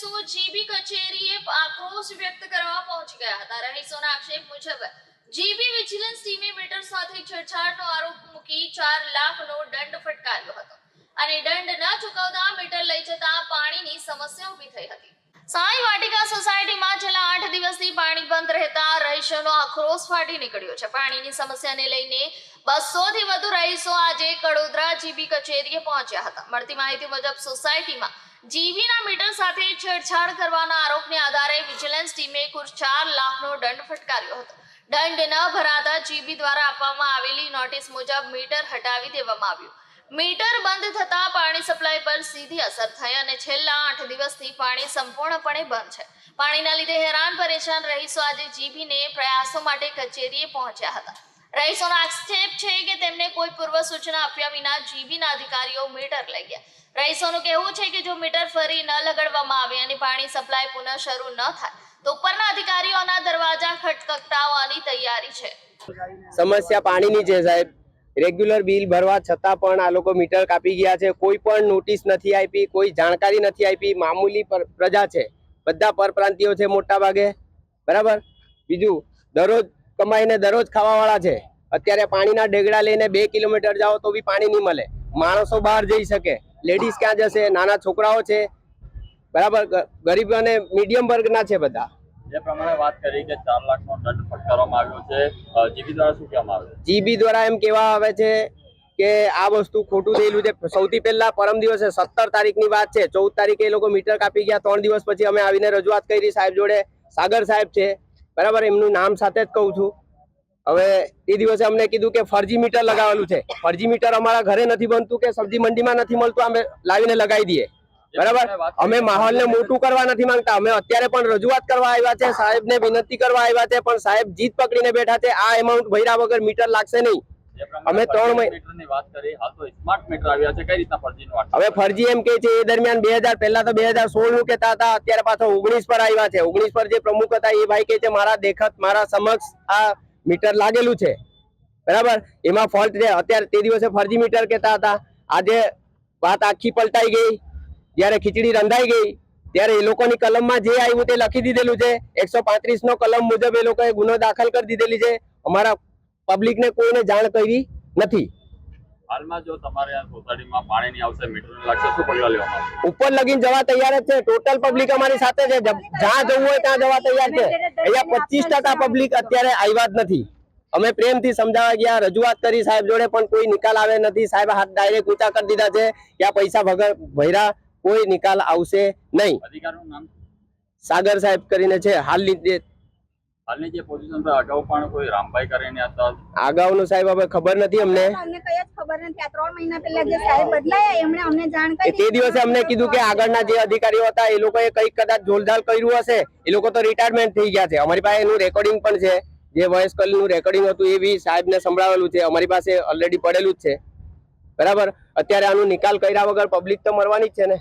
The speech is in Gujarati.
રહીશો જીબી કચેરીએ આક્રોશ વ્યક્ત કરવા પહોંચી ગયા હતા. રહીશોના આક્ષેપ મુજબ, જીબી વિજિલન્સ ટીમે મીટર સાથે છેડછાડનો આરોપ મૂકી ચાર લાખનો દંડ ફટકાર્યો હતો. અને દંડ ન ચૂકવતા મીટર લઈ જતા પાણીની સમસ્યા ઊભી થઈ હતી. સાંઈ વાટિકા સોસાયટીમાં છેલ્લા આઠ દિવસથી પાણી બંધ રહેતા રહીશોનો આક્રોશ ફાટી નીકળ્યો છે. પાણીની સમસ્યાને લઈને બસો થી વધુ રહીશો આજે કડોદરા જીબી કચેરીએ પહોંચ્યા હતા. મળતી માહિતી મુજબ, સોસાયટીમાં જીબીના મીટર સાથે છેડછાડ કરવાના આરોપને આધારે વિજિલન્સ ટીમે કુલ ચાર લાખનો દંડ ફટકાર્યો હતો. દંડ ન ભરાતા જીબી દ્વારા આપવામાં આવેલી નોટિસ મુજબ મીટર હટાવી દેવામાં આવ્યું. મીટર બંધ થતા પાણી સપ્લાય પર સીધી અસર થઈ અને છેલ્લા આઠ દિવસથી પાણી સંપૂર્ણપણે બંધ છે. પાણીના લીધે હેરાન પરેશાન રહીશો આજે જીબીને પ્રયાસો માટે કચેરીએ પહોંચ્યા હતા. રહીશોનો આક્ષેપ છે કે તેમને કોઈ પૂર્વ સૂચના આપ્યા વિના જીબીના અધિકારીઓ મીટર લઈ ગયા. રહીશોનું કહેવું છે કે જો મીટર ફરી ન લગાડવામાં આવે અને પાણી સપ્લાય પુનઃ શરૂ ન થાય, તો ઉપરના અધિકારીઓના દરવાજા ખટખટાવવાની તૈયારી છે. સમસ્યા પાણીની છે સાહેબ. રેગ્યુલર બિલ ભરવા છતાં પણ આ લોકો મીટર કાપી ગયા છે. કોઈ પણ નોટિસ નથી આપી, કોઈ જાણકારી નથી આપી. મામૂલી પ્રજા છે. બધા પરપ્રાંતિયો છે મોટા ભાગે બરાબર? બીજું, દરરોજ કમાઈને દરરોજ ખાવાવાળા છે. અત્યારે પાણીના ડેગડા લઈને બે કિલોમીટર જાઓ તો બી પાણી નહીં મળે. માણસો બહાર જઈ શકે. લેડીઝ ક્યાં જશે? નાના છોકરાઓ છે. બરાબર? ગરીબ અને મીડિયમ વર્ગના છે બધા. જે પ્રમાણે વાત કરી કે ચાર લાખનો દંડ ફટકારવામાં આવ્યો છે જીબી દ્વારા શું કહેવામાં આવે? જીબી દ્વારા એમ કહેવા આવે છે કે આ વસ્તુ ખોટું થયેલું છે. સૌથી પહેલા પરમ દિવસે સત્તર તારીખની વાત છે. ચૌદ તારીખે એ લોકો મીટર કાપી ગયા. ત્રણ દિવસ પછી અમે આવીને રજૂઆત કરી. સાહેબ જોડે સાગર સાહેબ છે. બરાબર, એમનું નામ સાથે જ કહું છું. હવે એ દિવસે અમને કીધું કે ફરજી મીટર લગાવેલું છે. ફરજી મીટર અમારા ઘરે નથી બનતું કે સબ્જી મંડીમાં નથી મળતું, અમે લાવીને લગાવી દઈએ. બરાબર? અમે માહોલને મોટું કરવા નથી માંગતા. અમે અત્યારે પણ રજૂઆત કરવા આવ્યા છે, સાહેબને વિનંતી કરવા આવ્યા છે, પણ સાહેબ જીત પકડીને બેઠા છે. આ એમાઉન્ટ ભર્યા વગર મીટર લાગશે નહીં. અમે ત્રણ મહિના ફરજી હવે એમ કે છે એ દરમિયાન બે હજાર પહેલા તો બે હજાર સોળનું કેતા હતા અત્યારે પાછો ઓગણીસ પર આવ્યા છે. ઓગણીસ પર જે પ્રમુખ હતા એ ભાઈ કે છે મારા દેખત મારા સમક્ષ આ મીટર લાગેલું છે. બરાબર? એમાં ફોલ્ટ છે અત્યારે તે દિવસે ફરજી મીટર કેતા હતા આજે વાત આખી પલટાઈ ગઈ. જયારે ખીચડી રંધાઈ ગઈ ત્યારે એ લોકોની કલમમાં જે આવ્યું તે લખી દીધેલું છે. એકસો પાંત્રીસ નો કલમ મુજબ એ લોકોએ ગુનો દાખલ કરી દીધેલી છે. અમારા પબ્લિકને કોઈને જાણ કરી નથી. હાલમાં જો તમારે આ સોસાયટીમાં પાણી નહીં આવશે મીટર લાગશે શું પગલાં લેવામાં ઉપર લગીન જવા તૈયાર જ છે. ટોટલ પબ્લિક અમારી સાથે છે. જ્યાં જવું હોય ત્યાં જવા તૈયાર છે. અહીંયા પચીસ ટકા પબ્લિક અત્યારે આવ્યા જ નથી. અમે પ્રેમથી સમજાવવા ગયા રજૂઆત કરી. સાહેબ જોડે પણ કોઈ નિકાલ આવે નથી. સાહેબ હાથ ડાયરેક્ટ ઊંચા કરી દીધા છે. કે આ પૈસા વગર ભર્યા કોઈ નિકાલ આવશે નહીં. સાગર સાહેબ કરીને છે. હાલની જે હાલની જે પોઝિશન પર અગાઉ પણ કોઈ રામભાઈ કરીને હતા? અગાઉનું સાહેબ હવે ખબર નથી અમને. અમને કઈ જ ખબર નથી. આ ત્રણ મહિના પહેલા જે સાહેબ બદલાયા એમણે અમને જાણ એ કરી તે દિવસે અમને કીધું કે આગળના જે અધિકારીઓ હતા એ લોકોએ કંઈક કદાચ જોલધાલ કર્યું હશે. એ લોકો તો રિટાયરમેન્ટ થઈ ગયા છે. અમારી પાસે એનું રેકોર્ડિંગ પણ છે. જે વોઇસ કોલનું રેકોર્ડિંગ હતું એ બી સાહેબને સંભળાવેલું છે. અમારી પાસે ઓલરેડી પડેલું જ છે. બરાબર? અત્યારે આનું નિકાલ કર્યા વગર પબ્લિક તો મરવાની જ છે ને.